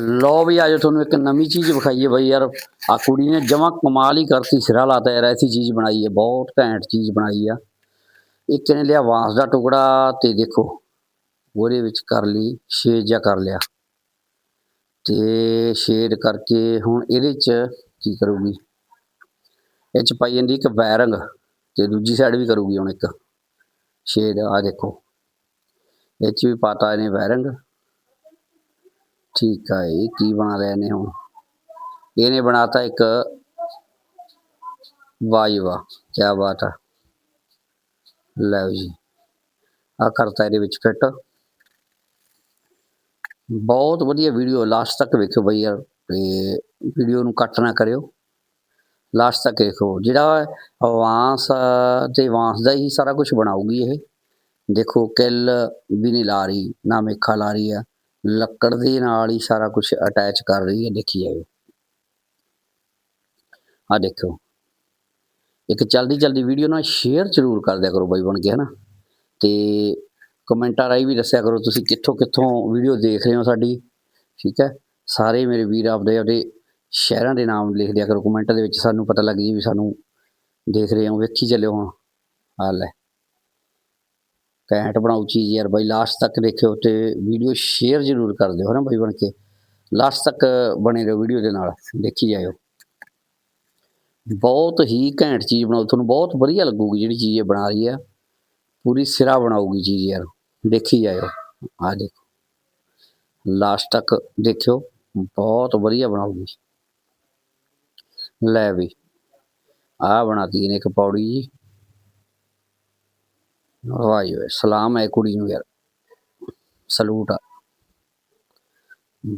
ਲੋ ਵੀ ਆਜੋ ਤੁਹਾਨੂੰ ਇੱਕ ਨਵੀਂ ਚੀਜ਼ ਵਿਖਾਈਏ ਬਈ ਯਾਰ ਆ ਕੁੜੀ ਨੇ ਜਮਾ ਕਮਾਲ ਹੀ ਕਰਤੀ, ਸਿਰਾ ਲਾਤਾ ਯਾਰ, ਐਸੀ ਚੀਜ਼ ਬਣਾਈ ਹੈ, ਬਹੁਤ ਘੈਂਟ ਚੀਜ਼ ਬਣਾਈ ਆ। ਇੱਕ ਨੇ ਲਿਆ ਵਾਂਸ ਦਾ ਟੁਕੜਾ ਤੇ ਦੇਖੋ, ਉਹਦੇ ਵਿੱਚ ਕਰ ਲਈ ਸ਼ੇਡ ਜਿਹਾ ਕਰ ਲਿਆ। ਤੇ ਸ਼ੇਡ ਕਰਕੇ ਹੁਣ ਇਹਦੇ ਚ ਕੀ ਕਰੂਗੀ? ਇਹ ਚ ਪਾਈ ਜਾਂਦੀ ਇੱਕ ਵੈਰੰਗ ਤੇ ਦੂਜੀ ਸਾਈਡ ਵੀ ਕਰੂਗੀ ਹੁਣ ਇੱਕ। ਸ਼ੇਡ ਆ ਦੇਖੋ। ਇਹ ਚ ਵੀ ਪਾਤਾ ਇਹਨੇ ਵੈਰੰਗ ਠੀਕ ਆ ਇਹ ਕੀ ਬਣਾ ਰਹੇ ਨੇ ਹੁਣ? ਇਹਨੇ ਬਣਾਤਾ ਇੱਕ ਵਾਹ ਵਾਹ ਕੀ ਬਾਤ ਆ। ਲਓ ਜੀ ਆ ਕਰਤਾ ਇਹਦੇ ਵਿੱਚ ਫਿੱਟ। ਬਹੁਤ ਵਧੀਆ ਵੀਡੀਓ ਲਾਸਟ ਤੱਕ ਵੇਖਿਓ ਬਈ ਯਾਰ, ਤੇ ਵੀਡੀਓ ਨੂੰ ਕੱਟ ਨਾ ਕਰਿਓ। ਲਾਸਟ ਤੱਕ ਦੇਖੋ ਜਿਹੜਾ ਵਾਂਸ ਤੇ ਵਾਂਸ ਦਾ ਹੀ ਸਾਰਾ ਕੁਝ ਬਣਾਉਗੀ ਇਹ। ਦੇਖੋ, ਕਿੱਲ ਵੀ ਨਹੀਂ ਲਾ ਰਹੀ, ਨਾ ਮੇਖਾ ਲਾ ਰਹੀ ਆ। ਲੱਕੜ ਦੇ ਨਾਲ ਹੀ ਸਾਰਾ ਕੁਝ ਅਟੈਚ ਕਰ ਰਹੀ ਹੈ, ਦੇਖੀ ਜਾਓ ਆ ਦੇਖੋ ਇੱਕ ਚਲਦੀ ਚਲਦੀ ਵੀਡੀਓ ਨਾ ਸ਼ੇਅਰ ਜ਼ਰੂਰ ਕਰ ਦਿਆ ਕਰੋ ਬਾਈ ਬਣ ਕੇ, ਹਨਾ? ਤੇ ਕਮੈਂਟਾਂ ਰਾਹੀਂ ਵੀ ਦੱਸਿਆ ਕਰੋ ਤੁਸੀਂ ਕਿੱਥੋਂ ਕਿੱਥੋਂ ਵੀਡੀਓ ਦੇਖ ਰਹੇ ਹੋ ਸਾਡੀ, ਠੀਕ ਹੈ? ਸਾਰੇ ਮੇਰੇ ਵੀਰ ਆਪਦੇ ਆਪਦੇ ਸ਼ਹਿਰਾਂ ਦੇ ਨਾਮ ਲਿਖ ਦਿਆ ਕਰੋ, ਕਮੈਂਟ ਦੇ ਵਿੱਚ ਸਾਨੂੰ ਪਤਾ ਲੱਗ ਜੀ ਵੀ ਸਾਨੂੰ ਦੇਖ ਰਹੇ ਹੋ, ਵੇਖੀ ਚੱਲਿਓ ਹੁਣ। ਹਾਲ ਹੈ ਘੈਂਟ ਬਣਾਉ ਚੀਜ਼ ਯਾਰ ਬਾਈ ਲਾਸਟ ਤੱਕ ਦੇਖਿਓ ਤੇ ਵੀਡੀਓ ਸ਼ੇਅਰ ਜ਼ਰੂਰ ਕਰ ਦਿਓ ਹਨਾ ਬਾਈ ਬਣ ਕੇ। ਲਾਸਟ ਤੱਕ ਬਣੇ ਰਹੋ ਵੀਡੀਓ ਦੇ ਨਾਲ, ਦੇਖੀ ਜਾਇਓ। ਬਹੁਤ ਹੀ ਘੈਂਟ ਚੀਜ਼ ਬਣਾਉ ਤੁਹਾਨੂੰ ਬਹੁਤ ਵਧੀਆ ਲੱਗੂਗੀ ਜਿਹੜੀ ਚੀਜ਼ ਇਹ ਬਣਾ ਰਹੀ ਹੈ ਪੂਰੀ ਸਿਰਾ ਬਣਾਉਗੀ ਚੀਜ਼ ਯਾਰ, ਦੇਖੀ ਜਾਇਓ। ਆ ਦੇਖੋ। ਲਾਸਟ ਤੱਕ ਦੇਖਿਓ, ਬਹੁਤ ਵਧੀਆ ਬਣਾਉਗੀ ਲੈ ਵੀ। ਆ ਬਣਾਤੀ ਇਹਨੇ ਇੱਕ ਪੌੜੀ ਜੀ। ਵਾਹ ਜੀ ਵਾਹ, ਸਲਾਮ ਹੈ ਕੁੜੀ ਨੂੰ ਯਾਰ ਸਲੂਟ ਆ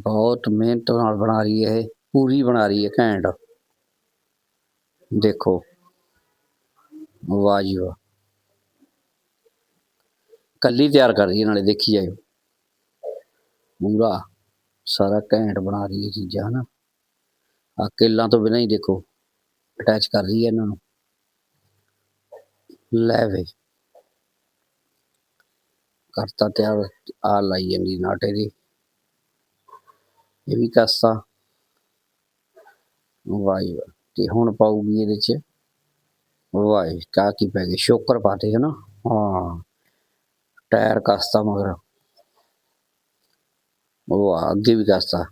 ਬਹੁਤ ਮਿਹਨਤ ਨਾਲ ਬਣਾ ਰਹੀ ਹੈ ਇਹ ਪੂਰੀ ਬਣਾ ਰਹੀ ਹੈ ਘੈਂਟ ਦੇਖੋ ਵਾਹ ਜੀ ਵਾਹ ਕੱਲੀ ਤਿਆਰ ਕਰ ਰਹੀ ਹੈ ਨਾਲੇ ਦੇਖੀ ਜਾਇਓ ਪੂਰਾ ਸਾਰਾ ਘੈਂਟ ਬਣਾ ਰਹੀ ਹੈ ਚੀਜ਼ਾਂ ਹਨਾ ਆ ਕਿੱਲਾਂ ਤੋਂ ਬਿਨਾਂ ਹੀ ਦੇਖੋ ਅਟੈਚ ਕਰ ਰਹੀ ਹੈ ਇਹਨਾਂ ਨੂੰ ਲੈ ਵੇ ਕਰਤਾ ਤਿਆਰ ਆ ਲਾਈ ਜਾਂਦੀ ਨਾਟੇ ਦੀ ਇਹ ਵੀ ਕਾਸਾ ਵਾਹ ਜੀ ਵਾਹ ਤੇ ਹੁਣ ਪਾਉਗੀ ਇਹਦੇ ਚ ਵਾਹ ਜੀ, ਕਾ ਕੀ ਪੈ ਗਏ ਸ਼ੋਕਰ ਪਾਤੇ ਹੈ ਨਾ ਹਾਂ ਟਾਇਰ ਕਾਸਤਾ ਮਗਰ ਵਾਹ ਅੱਗੇ ਵੀ ਕਾਸਤਾ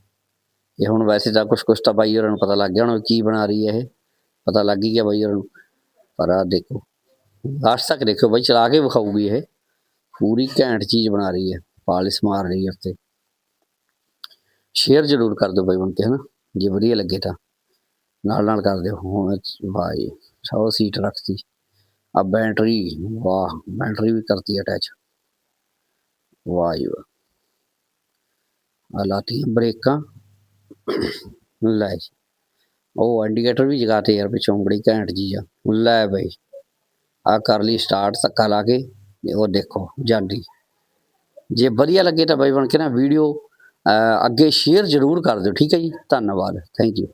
ਇਹ ਹੁਣ ਵੈਸੇ ਤਾਂ ਕੁਛ ਕੁਛ ਤਾਂ ਬਾਈ ਹੋਰਾਂ ਨੂੰ ਪਤਾ ਲੱਗ ਗਿਆ ਹੁਣ ਕੀ ਬਣਾ ਰਹੀ ਹੈ ਇਹ ਪਤਾ ਲੱਗ ਹੀ ਗਿਆ ਬਾਈ ਹੋਰਾਂ ਨੂੰ ਪਰ ਆ ਦੇਖੋ ਲਾਸਟ ਤੱਕ ਦੇਖੋ ਬਾਈ ਚਲਾ ਕੇ ਵਿਖਾਊਗੀ ਇਹ ਪੂਰੀ ਘੈਂਟ ਚੀਜ਼ ਬਣਾ ਰਹੀ ਹੈ, ਪਾਲਿਸ਼ ਮਾਰ ਰਹੀ ਹੈ ਉੱਤੇ। ਸ਼ੇਅਰ ਜ਼ਰੂਰ ਕਰ ਦਿਓ ਬਾਈ ਬਣ ਕੇ ਹਨਾ? ਜੇ ਵਧੀਆ ਲੱਗੇ ਤਾਂ। ਨਾਲ ਨਾਲ ਕਰ ਦਿਓ। ਹੁਣ ਭਾਈ ਸੌ ਸੀਟ ਰੱਖਤੀ। ਆ ਬੈਟਰੀ ਵਾਹ ਬੈਟਰੀ ਵੀ ਕਰਤੀ ਅਟੈਚ ਵਾਹ ਜੀ ਵਾਹ ਆ ਲਾਤੀ ਬ੍ਰੇਕਾਂ। ਲੈ ਜੀ। ਉਹ ਇੰਡੀਕੇਟਰ ਵੀ ਜਗਾਤੇ ਯਾਰ ਪਿੱਛੋਂ ਬੜੀ ਘੈਂਟ ਜੀ ਆ। ਲੈ ਬਈ। ਆ ਕਰ ਲਈ ਸਟਾਰਟ ਧੱਕਾ ਲਾ ਕੇ। ਉਹ ਦੇਖੋ, ਜਾਂਦੀ। ਜੇ ਵਧੀਆ ਲੱਗੇ ਤਾਂ ਬਾਈ ਬਣ ਕੇ ਨਾ ਵੀਡੀਓ ਅੱਗੇ ਸ਼ੇਅਰ ਜ਼ਰੂਰ ਕਰ ਦਿਓ। ਠੀਕ ਹੈ ਜੀ? ਧੰਨਵਾਦ। Thank you